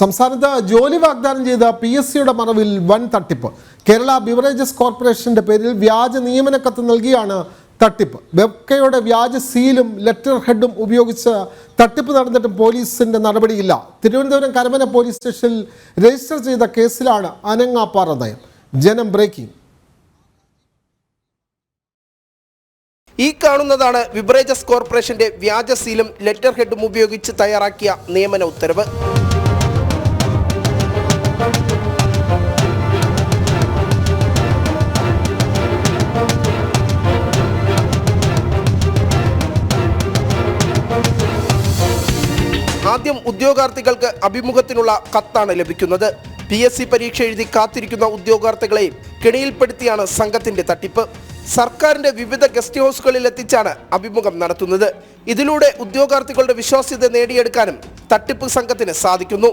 സംസ്ഥാനത്ത് ജോലി വാഗ്ദാനം ചെയ്ത പി എസ് സിയുടെ മറവിൽ വൻ തട്ടിപ്പ്. കേരള ബിവറേജസ് കോർപ്പറേഷന്റെ പേരിൽ വ്യാജ നിയമന കത്ത് നൽകിയാണ് തട്ടിപ്പ്. വെബ്കയുടെ വ്യാജ സീലും ലെറ്റർ ഹെഡും ഉപയോഗിച്ച് തട്ടിപ്പ് നടന്നിട്ടും പോലീസിന്റെ നടപടിയില്ല. തിരുവനന്തപുരം കരമന പോലീസ് സ്റ്റേഷനിൽ രജിസ്റ്റർ ചെയ്ത കേസിലാണ് അനങ്ങാപ്പാറ നയം. ജനം ബ്രേക്കിംഗ്. ഈ കാണുന്നതാണ് ബിവറേജസ് കോർപ്പറേഷന്റെ വ്യാജ സീലും ലെറ്റർ ഹെഡും ഉപയോഗിച്ച് തയ്യാറാക്കിയ നിയമന ഉത്തരവ്. ആദ്യം ഉദ്യോഗാർത്ഥികൾക്ക് അഭിമുഖത്തിനുള്ള കത്താണ് ലഭിക്കുന്നത്. പി എസ് സി പരീക്ഷ എഴുതി കാത്തിരിക്കുന്ന ഉദ്യോഗാർത്ഥികളെ കെണിയിൽപ്പെടുത്തിയാണ് സംഘത്തിന്റെ തട്ടിപ്പ്. സർക്കാരിന്റെ വിവിധ ഗസ്റ്റ് ഹൗസുകളിൽ എത്തിച്ചാണ് അഭിമുഖം നടത്തുന്നത്. ഇതിലൂടെ ഉദ്യോഗാർത്ഥികളുടെ വിശ്വാസ്യത നേടിയെടുക്കാനും തട്ടിപ്പ് സംഘത്തിന് സാധിക്കുന്നു.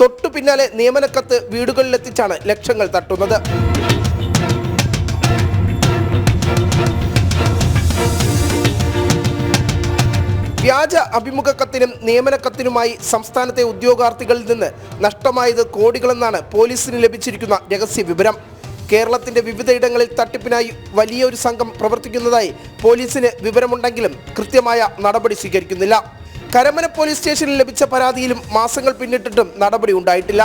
തൊട്ടു പിന്നാലെ നിയമനക്കത്ത് വീടുകളിലെത്തിച്ചാണ് ലക്ഷങ്ങൾ തട്ടുന്നത്. വ്യാജ അഭിമുഖ കത്തിനും നിയമന കത്തിനുമായി സംസ്ഥാനത്തെ ഉദ്യോഗാർത്ഥികളിൽ നിന്ന് നഷ്ടമായത് കോടികളെന്നാണ് പോലീസിന് ലഭിച്ചിരിക്കുന്ന രഹസ്യ വിവരം. കേരളത്തിന്റെ വിവിധയിടങ്ങളിൽ തട്ടിപ്പിനായി വലിയൊരു സംഘം പ്രവർത്തിക്കുന്നതായി പോലീസിന് വിവരമുണ്ടെങ്കിലും കൃത്യമായ നടപടി സ്വീകരിക്കുന്നില്ല. കരമന പോലീസ് സ്റ്റേഷനിൽ ലഭിച്ച പരാതിയിലും മാസങ്ങൾ പിന്നിട്ടിട്ടും നടപടി ഉണ്ടായിട്ടില്ല.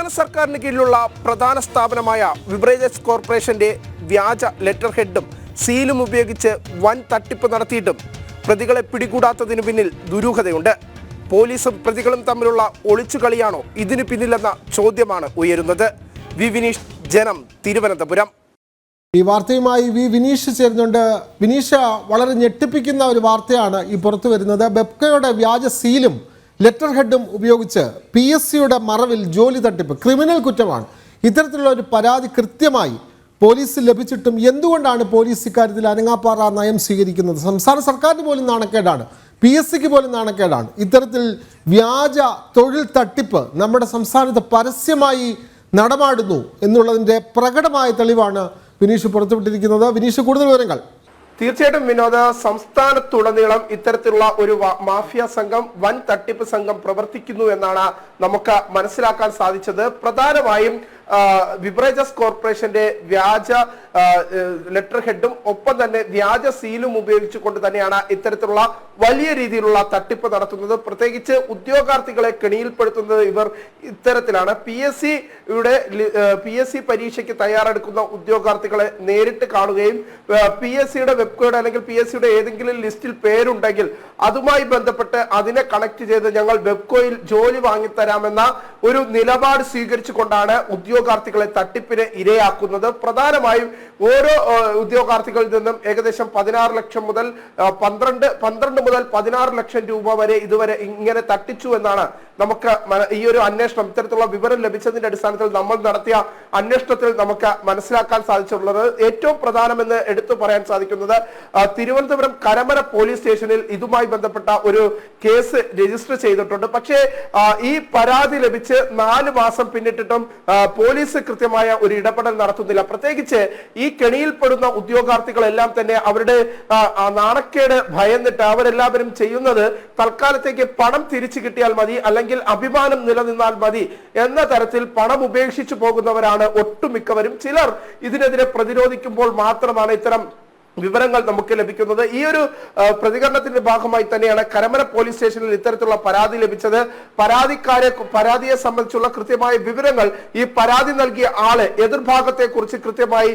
സംസ്ഥാന സർക്കാരിന് കീഴിലുള്ള പ്രധാന സ്ഥാപനമായ വിബ്രേജസ് കോർപ്പറേഷന്റെ വ്യാജ ലെറ്റർ ഹെഡും സീലും ഉപയോഗിച്ച് വൻ തട്ടിപ്പ് നടത്തിയിട്ടും പ്രതികളെ പിടികൂടാത്തതിനു പിന്നിൽ ദുരൂഹതയുണ്ട്. പോലീസും പ്രതികളും തമ്മിലുള്ള ഒളിച്ചുകളിയാണോ ഇതിനു പിന്നിലെന്ന ചോദ്യമാണ് ഉയരുന്നത്. വി വിനീഷ് ജനം തിരുവനന്തപുരം. ഈ വാർത്തയുമായി വി വിനീഷ് ചേരുന്നുണ്ട്. വിനീഷ വളരെ ഞെട്ടിപ്പിക്കുന്ന ഒരു വാർത്തയാണ് ഈ പുറത്തു വരുന്നത്. ബെപ്കയുടെ വ്യാജ സീലും ലെറ്റർ ഹെഡും ഉപയോഗിച്ച് പി എസ് സിയുടെ മറവിൽ ജോലി തട്ടിപ്പ് ക്രിമിനൽ കുറ്റമാണ്. ഇത്തരത്തിലുള്ള ഒരു പരാതി കൃത്യമായി പോലീസ് ലഭിച്ചിട്ടും എന്തുകൊണ്ടാണ് പോലീസ് ഇക്കാര്യത്തിൽ അനങ്ങാപ്പാറ നയം സ്വീകരിക്കുന്നത്? സംസ്ഥാന സർക്കാരിന് പോലും നാണക്കേടാണ്. പി എസ് സിക്ക് പോലും നാണക്കേടാണ്. ഇത്തരത്തിൽ വ്യാജ തൊഴിൽ തട്ടിപ്പ് നമ്മുടെ സംസ്ഥാനത്ത് പരസ്യമായി നടമാടുന്നു എന്നുള്ളതിന്റെ പ്രകടമായ തെളിവാണ് വിനീഷ് പുറത്തുവിട്ടിരിക്കുന്നത്. വിനീഷ് കൂടുതൽ വിവരങ്ങൾ. തീർച്ചയായിട്ടും വിനോദ സംസ്ഥാനത്തുടനീളം ഇത്തരത്തിലുള്ള ഒരു മാഫിയ സംഘം വൻ തട്ടിപ്പ് സംഘം പ്രവർത്തിക്കുന്നു എന്നാണ് നമുക്ക് മനസ്സിലാക്കാൻ സാധിച്ചത്. പ്രധാനമായും ആ, ബിവറേജസ് കോർപ്പറേഷന്റെ വ്യാജ ലെറ്റർ ഹെഡും ഒപ്പം തന്നെ വ്യാജ സീലും ഉപയോഗിച്ചുകൊണ്ട് തന്നെയാണ് ഇത്തരത്തിലുള്ള വലിയ രീതിയിലുള്ള തട്ടിപ്പ് നടത്തുന്നത്. പ്രത്യേകിച്ച് ഉദ്യോഗാർത്ഥികളെ കെണിയിൽപ്പെടുത്തുന്നത് ഇവർ ഇത്തരത്തിലാണ്. പി എസ് സിയുടെ പി എസ് സി പരീക്ഷയ്ക്ക് തയ്യാറെടുക്കുന്ന ഉദ്യോഗാർത്ഥികളെ നേരിട്ട് കാണുകയും പി എസ് സിയുടെ വെബ്കോഡ് അല്ലെങ്കിൽ പി എസ് സിയുടെ ഏതെങ്കിലും ലിസ്റ്റിൽ പേരുണ്ടെങ്കിൽ അതുമായി ബന്ധപ്പെട്ട് അതിനെ കണക്ട് ചെയ്ത് ഞങ്ങൾ വെബ്കോയിൽ ജോലി വാങ്ങിത്തരാമെന്ന ഒരു നിലപാട് സ്വീകരിച്ചുകൊണ്ടാണ് ഉദ്യോഗാർത്ഥികളെ തട്ടിപ്പിന് ഇരയാക്കുന്നത് പ്രധാനമായും ഓരോ ഉദ്യോഗാർത്ഥികളിൽ നിന്നും ഏകദേശം പതിനാറ് ലക്ഷം മുതൽ പന്ത്രണ്ട് പന്ത്രണ്ട് മുതൽ പതിനാറ് ലക്ഷം രൂപ വരെ ഇതുവരെ ഇങ്ങനെ തട്ടിച്ചു എന്നാണ് നമുക്ക് ഈ ഒരു അന്വേഷണം ഇത്തരത്തിലുള്ള വിവരം ലഭിച്ചതിന്റെ അടിസ്ഥാനത്തിൽ നമ്മൾ നടത്തിയ അന്വേഷണത്തിൽ നമുക്ക് മനസ്സിലാക്കാൻ സാധിച്ചിട്ടുള്ളത്. ഏറ്റവും പ്രധാനമെന്ന് എടുത്തു പറയാൻ സാധിക്കുന്നത് തിരുവനന്തപുരം കരമന പോലീസ് സ്റ്റേഷനിൽ ഇതുമായി ബന്ധപ്പെട്ട ഒരു കേസ് രജിസ്റ്റർ ചെയ്തിട്ടുണ്ട്. പക്ഷേ ഈ പരാതി ലഭിച്ച് നാല് മാസം പിന്നിട്ടിട്ടും പോലീസ് കൃത്യമായ ഒരു ഇടപെടൽ നടത്തുന്നില്ല. പ്രത്യേകിച്ച് ഈ കെണിയിൽപ്പെടുന്ന ഉദ്യോഗാർത്ഥികളെല്ലാം തന്നെ അവരുടെ നാണക്കേട് ഭയന്നിട്ട് അവരെല്ലാവരും ചെയ്യുന്നത് തൽക്കാലത്തേക്ക് പണം തിരിച്ചു കിട്ടിയാൽ മതി അല്ലെങ്കിൽ അഭിമാനം നിലനിന്നാൽ മതി എന്ന തരത്തിൽ പണം ഉപേക്ഷിച്ചു പോകുന്നവരാണ് ഒട്ടുമിക്കവരും. ചിലർ ഇതിനെതിരെ പ്രതിരോധിക്കുമ്പോൾ മാത്രമാണ് ഇത്തരം വിവരങ്ങൾ നമുക്ക് ലഭിക്കുന്നത്. ഈ ഒരു പ്രതികരണത്തിന്റെ ഭാഗമായി തന്നെയാണ് കരമന പോലീസ് സ്റ്റേഷനിൽ ഇത്തരത്തിലുള്ള പരാതി ലഭിച്ചത്. പരാതിക്കാരെ പരാതിയെ സംബന്ധിച്ചുള്ള കൃത്യമായ വിവരങ്ങൾ ഈ പരാതി നൽകിയ ആൾ എതിർഭാഗത്തെ കുറിച്ച് കൃത്യമായി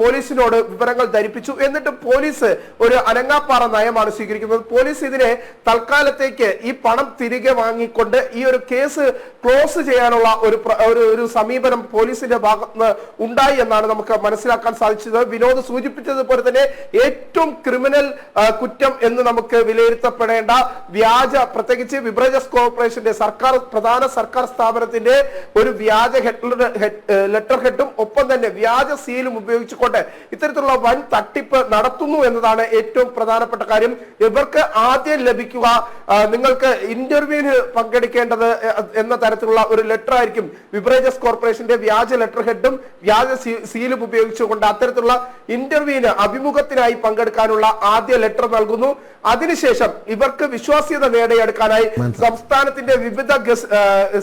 പോലീസിനോട് വിവരങ്ങൾ ധരിപ്പിച്ചു. എന്നിട്ട് പോലീസ് ഒരു അനങ്ങാപ്പാറ നയമാണ് സ്വീകരിക്കുന്നത്. പോലീസ് ഇതിനെ തൽക്കാലത്തേക്ക് ഈ പണം തിരികെ വാങ്ങിക്കൊണ്ട് ഈ ഒരു കേസ് ക്ലോസ് ചെയ്യാനുള്ള ഒരു ഒരു സമീപനം പോലീസിന്റെ ഭാഗത്ത് ഉണ്ടായി എന്നാണ് നമുക്ക് മനസ്സിലാക്കാൻ സാധിച്ചത്. വിനോദ് സൂചിപ്പിച്ചതുപോലെ തന്നെ ഏറ്റവും ക്രിമിനൽ കുറ്റം എന്ന് നമുക്ക് വിലയിരുത്തപ്പെടേണ്ട വ്യാജ പ്രത്യേകിച്ച് വിബ്രജസ് കോർപ്പറേഷന്റെ സർക്കാർ പ്രധാന സർക്കാർ സ്ഥാപനത്തിന്റെ ഒരു വ്യാജ ഹെഡ് ലെറ്റർ ഹെഡും ഒപ്പം തന്നെ വ്യാജ സീലും ഉപയോഗിച്ചുകൊണ്ട് ഇത്തരത്തിലുള്ള വൻ തട്ടിപ്പ് നടത്തുന്നു എന്നതാണ് ഏറ്റവും പ്രധാനപ്പെട്ട കാര്യം. ഇവർക്ക് ആദ്യം ലഭിക്കുക നിങ്ങൾക്ക് ഇന്റർവ്യൂവിന് പങ്കെടുക്കേണ്ടത് എന്ന തരത്തിലുള്ള ഒരു ലെറ്റർ ആയിരിക്കും. വിബ്രേജസ് കോർപ്പറേഷന്റെ വ്യാജ ലെറ്റർ ഹെഡും വ്യാജ സീലും ഉപയോഗിച്ചുകൊണ്ട് അത്തരത്തിലുള്ള ഇന്റർവ്യൂവിന് അഭിമുഖത്തിനായി പങ്കെടുക്കാനുള്ള ആദ്യ ലെറ്റർ നൽകുന്നു. അതിനുശേഷം ഇവർക്ക് വിശ്വാസ്യത നേടിയെടുക്കാനായി സംസ്ഥാനത്തിന്റെ വിവിധ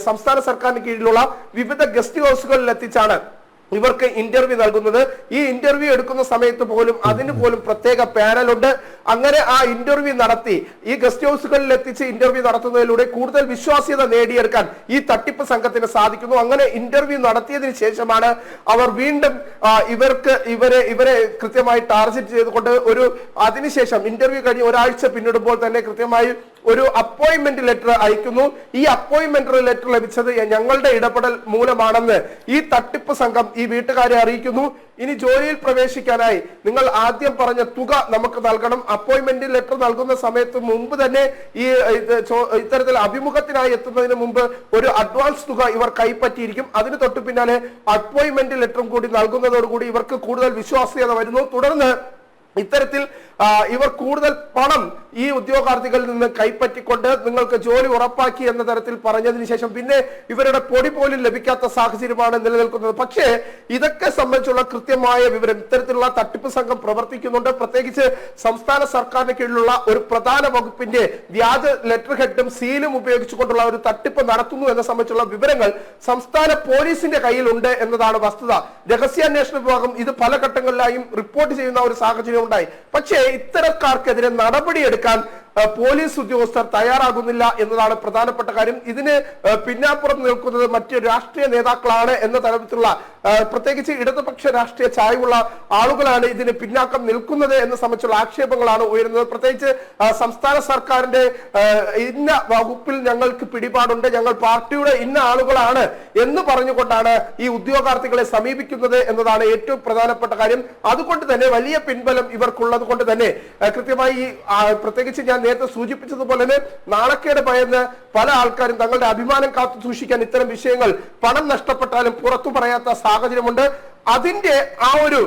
സംസ്ഥാന സർക്കാരിന് കീഴിലുള്ള വിവിധ ഗസ്റ്റ് ഹൗസുകളിൽ എത്തിച്ചാണ് ഇവർക്ക് ഇന്റർവ്യൂ നൽകുന്നത്. ഈ ഇന്റർവ്യൂ എടുക്കുന്ന സമയത്ത് പോലും അതിന് പോലും പ്രത്യേക പാനലുണ്ട് അങ്ങനെ ആ ഇന്റർവ്യൂ നടത്തി ഈ ഗസ്റ്റ് ഹൗസുകളിൽ എത്തിച്ച് ഇന്റർവ്യൂ നടത്തുന്നതിലൂടെ കൂടുതൽ വിശ്വാസ്യത നേടിയെടുക്കാൻ ഈ തട്ടിപ്പ് സംഘത്തിന് സാധിക്കുന്നു. അങ്ങനെ ഇന്റർവ്യൂ നടത്തിയതിനു ശേഷമാണ് അവർ വീണ്ടും ഇവർക്ക് ഇവരെ ഇവരെ കൃത്യമായി ടാർഗറ്റ് ചെയ്തുകൊണ്ട് ഒരു അതിനുശേഷം ഇന്റർവ്യൂ കഴിഞ്ഞ് ഒരാഴ്ച പിന്നിടുമ്പോൾ തന്നെ കൃത്യമായി ഒരു അപ്പോയിന്റ്മെന്റ് ലെറ്റർ അയക്കുന്നു. ഈ അപ്പോയിന്റ്മെന്റ് ലെറ്റർ ലഭിച്ചത് ഞങ്ങളുടെ ഇടപെടൽ മൂലമാണെന്ന് ഈ തട്ടിപ്പ് സംഘം ഈ വീട്ടുകാരെ അറിയിക്കുന്നു. ഇനി ജോലിയിൽ പ്രവേശിക്കാനായി നിങ്ങൾ ആദ്യം പറഞ്ഞ തുക നമുക്ക് നൽകണം. അപ്പോയിന്റ്മെന്റ് ലെറ്റർ നൽകുന്ന സമയത്ത് മുമ്പ് തന്നെ ഈ ഇത് ഇത്തരത്തിൽ അഭിമുഖത്തിനായി എത്തുന്നതിന് മുമ്പ് ഒരു അഡ്വാൻസ് തുക ഇവർ കൈപ്പറ്റിയിരിക്കും. അതിന് തൊട്ട് പിന്നാലെ അപ്പോയിന്റ്മെന്റ് ലെറ്ററും കൂടി നൽകുന്നതോടുകൂടി ഇവർക്ക് കൂടുതൽ വിശ്വാസ്യത വരുന്നു. തുടർന്ന് ഇത്തരത്തിൽ ഇവർ കൂടുതൽ പണം ഈ ഉദ്യോഗാർത്ഥികളിൽ നിന്ന് കൈപ്പറ്റിക്കൊണ്ട് നിങ്ങൾക്ക് ജോലി ഉറപ്പാക്കി എന്ന തരത്തിൽ പറഞ്ഞതിന് ശേഷം പിന്നെ ഇവരുടെ പൊടി പോലും ലഭിക്കാത്ത സാഹചര്യമാണ് നിലനിൽക്കുന്നത്. പക്ഷേ ഇതൊക്കെ സംബന്ധിച്ചുള്ള കൃത്യമായ വിവരം ഇത്തരത്തിലുള്ള തട്ടിപ്പ് സംഘം പ്രവർത്തിക്കുന്നുണ്ട്. പ്രത്യേകിച്ച് സംസ്ഥാന സർക്കാരിന് കീഴിലുള്ള ഒരു പ്രധാന വകുപ്പിന്റെ വ്യാജ ലെറ്റർ ഹെഡും സീലും ഉപയോഗിച്ചുകൊണ്ടുള്ള ഒരു തട്ടിപ്പ് നടത്തുന്നു എന്ന സംബന്ധിച്ചുള്ള വിവരങ്ങൾ സംസ്ഥാന പോലീസിന്റെ കയ്യിലുണ്ട് എന്നതാണ് വസ്തുത. രഹസ്യാന്വേഷണ വിഭാഗം ഇത് പല ഘട്ടങ്ങളിലായും റിപ്പോർട്ട് ചെയ്യുന്ന ഒരു സാഹചര്യം ഉണ്ടായി. പക്ഷേ ഇത്തരക്കാർക്കെതിരെ നടപടിയെടുക്കാൻ പോലീസ് ഉദ്യോഗസ്ഥർ തയ്യാറാകുന്നില്ല എന്നതാണ് പ്രധാനപ്പെട്ട കാര്യം. ഇതിന് പിന്നാപ്പുറം നിൽക്കുന്നത് മറ്റ് രാഷ്ട്രീയ നേതാക്കളാണ് എന്ന തരത്തിലുള്ള പ്രത്യേകിച്ച് ഇടതുപക്ഷ രാഷ്ട്രീയ ചായവുള്ള ആളുകളാണ് ഇതിന് പിന്നാക്കം നിൽക്കുന്നത് എന്ന സംബന്ധിച്ചുള്ള ആക്ഷേപങ്ങളാണ് ഉയരുന്നത്. പ്രത്യേകിച്ച് സംസ്ഥാന സർക്കാരിന്റെ ഇന്ന വകുപ്പിൽ ഞങ്ങൾക്ക് പിടിപാടുണ്ട് ഞങ്ങൾ പാർട്ടിയുടെ ഇന്ന ആളുകളാണ് എന്ന് പറഞ്ഞുകൊണ്ടാണ് ഈ ഉദ്യോഗാർത്ഥികളെ സമീപിക്കുന്നത് എന്നതാണ് ഏറ്റവും പ്രധാനപ്പെട്ട കാര്യം. അതുകൊണ്ട് തന്നെ വലിയ പിൻബലം ഇവർക്കുള്ളത് കൊണ്ട് തന്നെ കൃത്യമായി പ്രത്യേകിച്ച് ഞാൻ നേരത്തെ സൂചിപ്പിച്ചതുപോലെ തന്നെ നാണക്കേട് ഭയന്ന് പല ആൾക്കാരും തങ്ങളുടെ അഭിമാനം കാത്തു സൂക്ഷിക്കാൻ ഇത്തരം വിഷയങ്ങൾ പണം നഷ്ടപ്പെട്ടാലും പുറത്തു പറയാത്ത സാഹചര്യമുണ്ട്. അതിന്റെ ആ ഒരു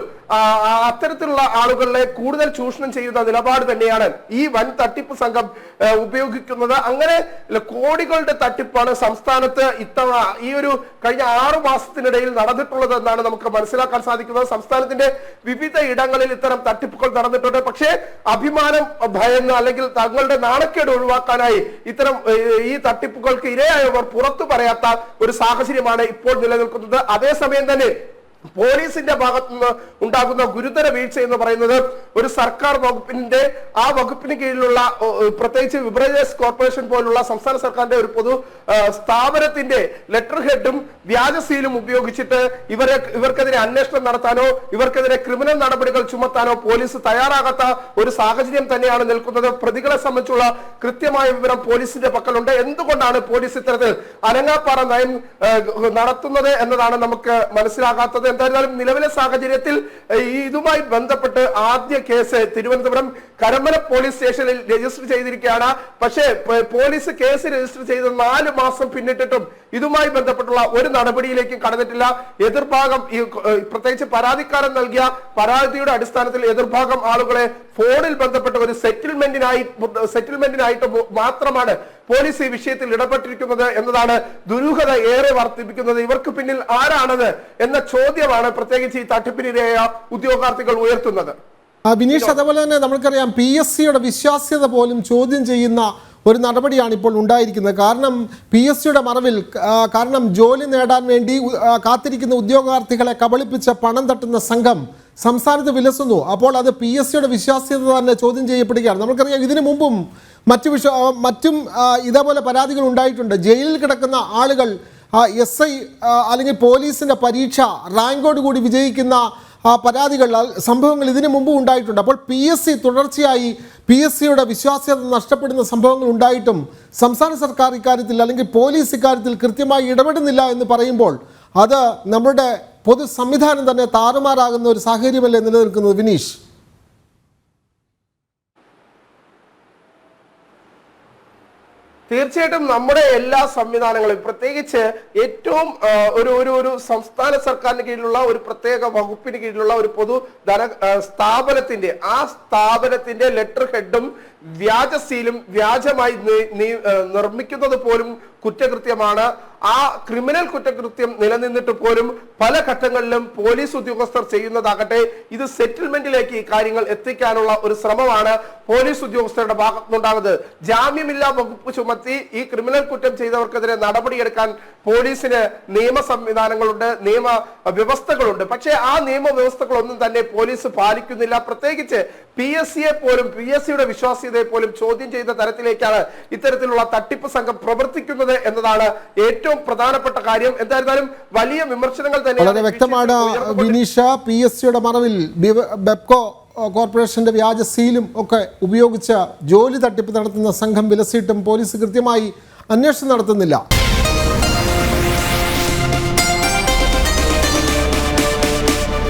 അത്തരത്തിലുള്ള ആളുകളെ കൂടുതൽ ചൂഷണം ചെയ്യുന്ന നിലപാട് തന്നെയാണ് ഈ വൻ തട്ടിപ്പ് സംഘം ഉപയോഗിക്കുന്നത്. അങ്ങനെ കോടികളുടെ തട്ടിപ്പാണ് സംസ്ഥാനത്ത് ഇത്തവണ ഈ ഒരു കഴിഞ്ഞ ആറു മാസത്തിനിടയിൽ നടന്നിട്ടുള്ളത് എന്നാണ് നമുക്ക് മനസ്സിലാക്കാൻ സാധിക്കുന്നത്. സംസ്ഥാനത്തിന്റെ വിവിധ ഇടങ്ങളിൽ ഇത്തരം തട്ടിപ്പുകൾ നടന്നിട്ടുണ്ട്. പക്ഷേ അഭിമാനം ഭയന്ന് അല്ലെങ്കിൽ തങ്ങളുടെ നാണക്കേട് ഒഴിവാക്കാനായി ഇത്തരം ഈ തട്ടിപ്പുകൾക്ക് ഇരയായവർ പുറത്തു പറയാത്ത ഒരു സാഹചര്യമാണ് ഇപ്പോൾ നിലനിൽക്കുന്നത്. അതേസമയം തന്നെ പോലീസിന്റെ ഭാഗത്തു നിന്ന് ഉണ്ടാകുന്ന ഗുരുതര വീഴ്ച എന്ന് പറയുന്നത് ഒരു സർക്കാർ വകുപ്പിന്റെ ആ വകുപ്പിന് കീഴിലുള്ള പ്രത്യേകിച്ച് വിബ്രേജസ് കോർപ്പറേഷൻ പോലുള്ള സംസ്ഥാന സർക്കാരിന്റെ ഒരു പൊതു സ്ഥാപനത്തിന്റെ ലെറ്റർ ഹെഡും വ്യാജ സീലും ഉപയോഗിച്ചിട്ട് ഇവരെ ഇവർക്കെതിരെ അന്വേഷണം നടത്താനോ ഇവർക്കെതിരെ ക്രിമിനൽ നടപടികൾ ചുമത്താനോ പോലീസ് തയ്യാറാകാത്ത ഒരു സാഹചര്യം തന്നെയാണ് നിൽക്കുന്നത്. പ്രതികളെ സംബന്ധിച്ചുള്ള കൃത്യമായ വിവരം പോലീസിന്റെ പക്കലുണ്ട്. എന്തുകൊണ്ടാണ് പോലീസ് ഇത്തരത്തിൽ അനങ്ങാപ്പാറ നയം നടത്തുന്നത് എന്നതാണ് നമുക്ക് മനസ്സിലാകാത്തത്? എന്തായാലും നിലവിലെ സാഹചര്യത്തിൽ ഇതുമായി ബന്ധപ്പെട്ട് ആദ്യ കേസ് തിരുവനന്തപുരം കരമല പോലീസ് സ്റ്റേഷനിൽ രജിസ്റ്റർ ചെയ്തിരിക്കുകയാണ്. പക്ഷേ പോലീസ് കേസ് രജിസ്റ്റർ ചെയ്ത് നാല് മാസം പിന്നിട്ടിട്ടും ഇതുമായി ബന്ധപ്പെട്ടുള്ള ഒരു നടപടിയിലേക്കും കടന്നിട്ടില്ല. എതിർഭാഗം ഈ പ്രത്യേകിച്ച് പരാതിക്കാരൻ നൽകിയ പരാതിയുടെ അടിസ്ഥാനത്തിൽ എതിർഭാഗം ആളുകളെ ഫോണിൽ ബന്ധപ്പെട്ട ഒരു സെറ്റിൽമെന്റിനായി സെറ്റിൽമെന്റിനായിട്ട് മാത്രമാണ് പോലീസ് ഈ വിഷയത്തിൽ ഇടപെട്ടിരിക്കുന്നത് എന്നതാണ് ദുരൂഹത ഏറെ വർദ്ധിപ്പിക്കുന്നത്. ഇവർക്ക് പിന്നിൽ ആരാണത് എന്ന ചോദ്യമാണ് പ്രത്യേകിച്ച് ഈ തട്ടിപ്പിനിരയായ ഉദ്യോഗാർത്ഥികൾ ഉയർത്തുന്നത്. ബിനീഷ് അതേപോലെ തന്നെ നമുക്കറിയാം പി എസ് സിയുടെ വിശ്വാസ്യത പോലും ചോദ്യം ചെയ്യുന്ന ഒരു നടപടിയാണ് ഇപ്പോൾ ഉണ്ടായിരിക്കുന്നത്. കാരണം പി എസ് സിയുടെ മറവിൽ കാരണം ജോലി നേടാൻ വേണ്ടി കാത്തിരിക്കുന്ന ഉദ്യോഗാർത്ഥികളെ കബളിപ്പിച്ച പണം തട്ടുന്ന സംഘം സംസ്ഥാനത്ത് വിലസുന്നു. അപ്പോൾ അത് പി എസ് സിയുടെ വിശ്വാസ്യത തന്നെ ചോദ്യം ചെയ്യപ്പെടുകയാണ്. നമുക്കറിയാം ഇതിനു മുമ്പും മറ്റു വിശ്വ മറ്റും ഇതേപോലെ പരാതികൾ ഉണ്ടായിട്ടുണ്ട്. ജയിലിൽ കിടക്കുന്ന ആളുകൾ എസ് ഐ അല്ലെങ്കിൽ പോലീസിന്റെ പരീക്ഷ റാങ്കോട് കൂടി വിജയിക്കുന്ന പരാതികൾ സംഭവങ്ങൾ ഇതിനു മുമ്പും ഉണ്ടായിട്ടുണ്ട്. അപ്പോൾ പി എസ് സി തുടർച്ചയായി പി എസ് സിയുടെ വിശ്വാസ്യത നഷ്ടപ്പെടുന്ന സംഭവങ്ങൾ ഉണ്ടായിട്ടും സംസ്ഥാന സർക്കാർ ഇക്കാര്യത്തിൽ അല്ലെങ്കിൽ പോലീസ് ഇക്കാര്യത്തിൽ കൃത്യമായി ഇടപെടുന്നില്ല എന്ന് പറയുമ്പോൾ അത് നമ്മുടെ പൊതു സംവിധാനം തന്നെ താറുമാറാകുന്ന ഒരു സാഹചര്യമല്ലേ നിലനിൽക്കുന്നത് വിനീഷ്? തീർച്ചയായിട്ടും നമ്മുടെ എല്ലാ സംവിധാനങ്ങളും പ്രത്യേകിച്ച് ഏറ്റവും ഒരു ഒരു ഒരു സംസ്ഥാന സർക്കാരിന് കീഴിലുള്ള ഒരു പ്രത്യേക വകുപ്പിന് കീഴിലുള്ള ഒരു പൊതു ധന സ്ഥാപനത്തിന്റെ ആ സ്ഥാപനത്തിന്റെ ലെറ്റർ ഹെഡും വ്യാജ സീലും വ്യാജമായി നിർമ്മിക്കുന്നത് പോലും കുറ്റകൃത്യമാണ്. ആ ക്രിമിനൽ കുറ്റകൃത്യം നിലനിന്നിട്ട് പോലും പല ഘട്ടങ്ങളിലും പോലീസ് ഉദ്യോഗസ്ഥർ ചെയ്യുന്നതാകട്ടെ ഇത് സെറ്റിൽമെന്റിലേക്ക് ഈ കാര്യങ്ങൾ എത്തിക്കാനുള്ള ഒരു ശ്രമമാണ് പോലീസ് ഉദ്യോഗസ്ഥരുടെ ഭാഗത്തുനിന്നുണ്ടാകുന്നത്. ജാമ്യമില്ലാ വകുപ്പ് ചുമത്തി ഈ ക്രിമിനൽ കുറ്റം ചെയ്തവർക്കെതിരെ നടപടിയെടുക്കാൻ പോലീസിന് നിയമ സംവിധാനങ്ങളുണ്ട് നിയമ വ്യവസ്ഥകളുണ്ട്. പക്ഷേ ആ നിയമ വ്യവസ്ഥകളൊന്നും തന്നെ പോലീസ് പാലിക്കുന്നില്ല. പ്രത്യേകിച്ച് പി എസ് സിയെ പോലും പി എസ് സിയുടെ വിശ്വാസ്യതയെ പോലും ചോദ്യം ചെയ്ത തരത്തിലേക്കാണ് ഇത്തരത്തിലുള്ള തട്ടിപ്പ് സംഘം പ്രവർത്തിക്കുന്നത് എന്നതാണ് ഏറ്റവും പ്രധാനപ്പെട്ട കാര്യം. എന്തായിരുന്നാലും വലിയ വിമർശനങ്ങൾ തന്നെ വളരെ വ്യക്തമാണ് വിനീഷ പി എസ് സിയുടെ മറവിൽ ബെപ്കോ കോർപ്പറേഷന്റെ വ്യാജ സീലും ഒക്കെ ഉപയോഗിച്ച് ജോലി തട്ടിപ്പ് നടത്തുന്ന സംഘം വിലസിയിട്ടും പോലീസ് കൃത്യമായി അന്വേഷണം നടത്തുന്നില്ല.